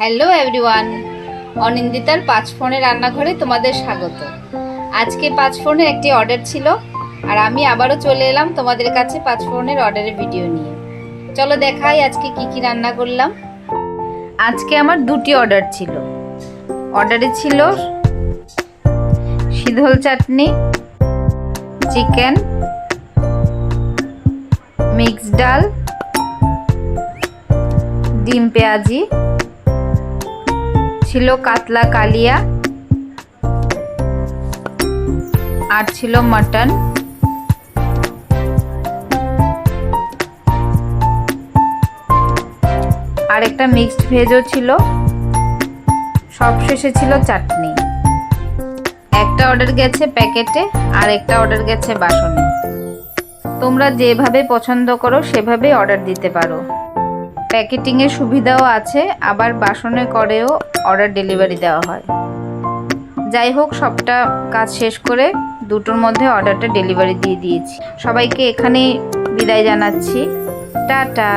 Hello everyone, অনিন্দিতার পাঁচ ফোনের রান্নাঘরে তোমাদের স্বাগত। আজকে পাঁচ ফোনের একটি অর্ডার ছিল, আর আমি আবারও চলে এলাম তোমাদের কাছে পাঁচ ফোনের অর্ডারের ভিডিও নিয়ে। চলো দেখাই আজকে কি কি রান্না করলাম। আজকে আমার দুটি অর্ডার ছিল। অর্ডারে ছিল শীতল চাটনি, চিকেন, মিক্সড ডাল, ডিম পেঁয়াজি ছিল কাতলা কালিয়া, আর ছিল মটন। আর একটা মিক্সড ভেজও ছিল। সব শেষে ছিল চাটনি। একটা অর্ডার গেছে প্যাকেটে, আর একটা অর্ডার গেছে বাসনে। তোমরা যেভাবে পছন্দ করো সেভাবে অর্ডার দিতে পারো। প্যাকেটিংয়ের সুবিধাও আছে, আবার বাসনে করেও অর্ডার ডেলিভারি দেওয়া হয়। যাই হোক, সবটা কাজ শেষ করে দুটোর মধ্যে অর্ডারটা ডেলিভারি দিয়ে দিয়েছি। সবাইকে এখানেই বিদায় জানাচ্ছি। টাটা!